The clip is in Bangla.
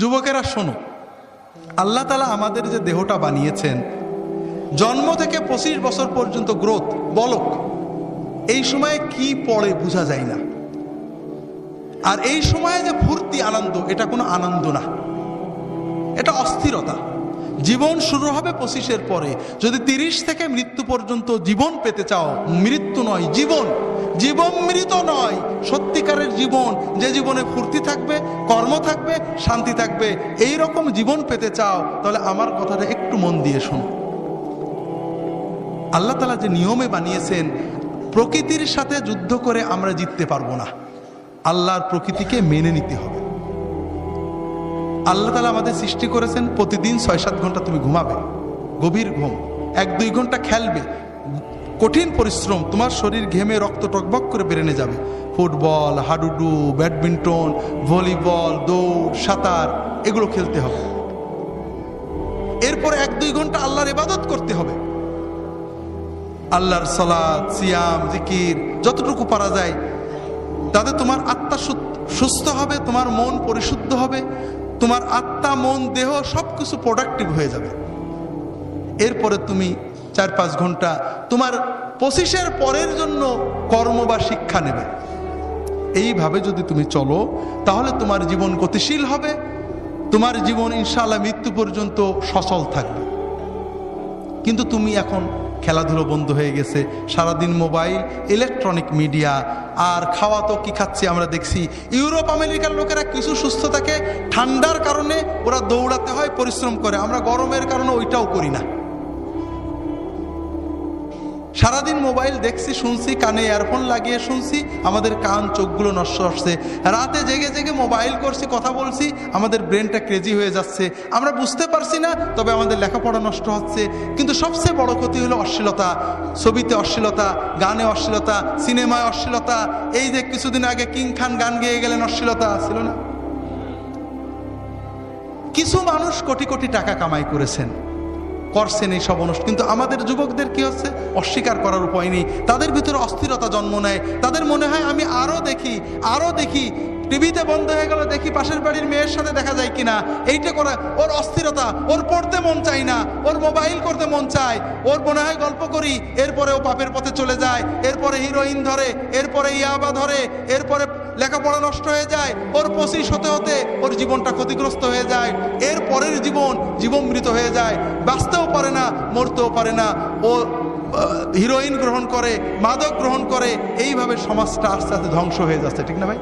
যুবকেরা, শোনো। আল্লাহ তালা আমাদের যে দেহটা বানিয়েছেন, জন্ম থেকে পঁচিশ বছর পর্যন্ত গ্রোথ বলক এই সময়ে কি পড়ে বোঝা যায় না। আর এই সময়ে যে ফুর্তি, আনন্দ, এটা কোনো আনন্দ না। এটা অস্থিরতা। জীবন শুরু হবে পঁচিশের পরে। যদি তিরিশ থেকে মৃত্যু পর্যন্ত জীবন পেতে চাও, মৃত্যু নয়, জীবন। জীবন মৃত নয়। সত্যিকারের জীবন, যে জীবনে ফুর্তি থাকবে, কর্ম থাকবে, শান্তি থাকবে এই রকম জীবন পেতে চাও, তাহলে আমার কথাটা একটু মন দিয়ে শোনো। আল্লাহ তালা যে নিয়মে বানিয়েছেন, প্রকৃতির সাথে যুদ্ধ করে আমরা জিততে পারব না। আল্লাহর প্রকৃতিকে মেনে নিতে হবে। আল্লাহ তালা আমাদের সৃষ্টি করেছেন, প্রতিদিন ছয় সাত ঘণ্টা তুমি ঘুমাবে। গভীর ঘুম। এক দুই ঘণ্টা খেলবে। কঠিন পরিশ্রম, তোমার শরীর ঘেমে রক্ত টকবক করে বেরেনে যাবে। ফুটবল, হাডুডু, ব্যাডমিন্টন, ভলিবল, দৌড়, সাঁতার, এগুলো খেলতে হবে। এরপর এক দুই ঘণ্টা আল্লাহর ইবাদত করতে হবে। আল্লাহর সালাদ সিয়াম, জিকির, যতটুকু পারা যায়, তাতে তোমার আত্মা সুস্থ হবে, তোমার মন পরিশুদ্ধ হবে, তোমার আত্মা, মন, দেহ সব কিছু প্রোডাক্টিভ হয়ে যাবে। এরপরে তুমি চার পাঁচ ঘণ্টা। তোমার পঁচিশের পরের জন্য কর্ম বা শিক্ষা নেবে। এইভাবে যদি তুমি চলো, তাহলে তোমার জীবন গতিশীল হবে। তোমার জীবন ইনশাআল্লাহ মৃত্যু পর্যন্ত সচল থাকবে। কিন্তু তুমি এখন খেলাধুলো বন্ধ হয়ে গেছে। সারাদিন মোবাইল ইলেকট্রনিক মিডিয়া আর খাওয়া তো কি খাচ্ছি আমরা দেখছি। ইউরোপ, আমেরিকার লোকেরা কিছু সুস্থ থাকে ঠান্ডার কারণে ওরা দৌড়াতে হয়, পরিশ্রম করে। আমরা গরমের কারণে ওইটাও করি না। সারাদিন মোবাইল দেখছি, শুনছি, কানে ইয়ারফোন লাগিয়ে শুনছি, আমাদের কান, চোখগুলো নষ্ট হচ্ছে। রাতে জেগে জেগে মোবাইল করছি, কথা বলছি, আমাদের ব্রেনটা ক্রেজি হয়ে যাচ্ছে। আমরা বুঝতে পারছি না, তবে আমাদের লেখাপড়া নষ্ট হচ্ছে। কিন্তু সবচেয়ে বড় ক্ষতি হলো অশ্লীলতা। ছবিতে অশ্লীলতা, গানে অশ্লীলতা, সিনেমায় অশ্লীলতা। এই যে কিছুদিন আগে কিং খান গান গেয়ে গেলেন, অশ্লীলতা ছিল না? কিছু মানুষ কোটি কোটি টাকা কামাই করেছেন। করছেন এই সব অনুষ্ঠান। কিন্তু আমাদের যুবকদের কি হচ্ছে? অস্বীকার করার উপায় নেই। তাদের ভিতরে অস্থিরতা জন্ম নেয়। তাদের মনে হয়, আমি আরও দেখি আরও দেখি। টিভিতে বন্ধ হয়ে গেল, দেখি পাশের বাড়ির মেয়ের সাথে দেখা যায় কিনা। এইটা করা, ওর অস্থিরতা, ওর পড়তে মন চায় না। ওর মোবাইল করতে মন চায়। ওর মনে হয় গল্প করি, এরপরে ও পাপের পথে চলে যায়। এরপরে হিরোইন ধরে, এরপরে ইয়াবা ধরে, এরপরে লেখাপড়া নষ্ট হয়ে যায়, ওর পঁচিশ হতে হতে ওর জীবনটা ক্ষতিগ্রস্ত হয়ে যায়, এর পরের জীবন জীবনমৃত হয়ে যায়, বাঁচতেও পারে না, মরতেও পারে না, ও হিরোইন গ্রহণ করে, মাদক গ্রহণ করে, এইভাবে সমাজটা আস্তে আস্তে ধ্বংস হয়ে যাচ্ছে, ঠিক না ভাই?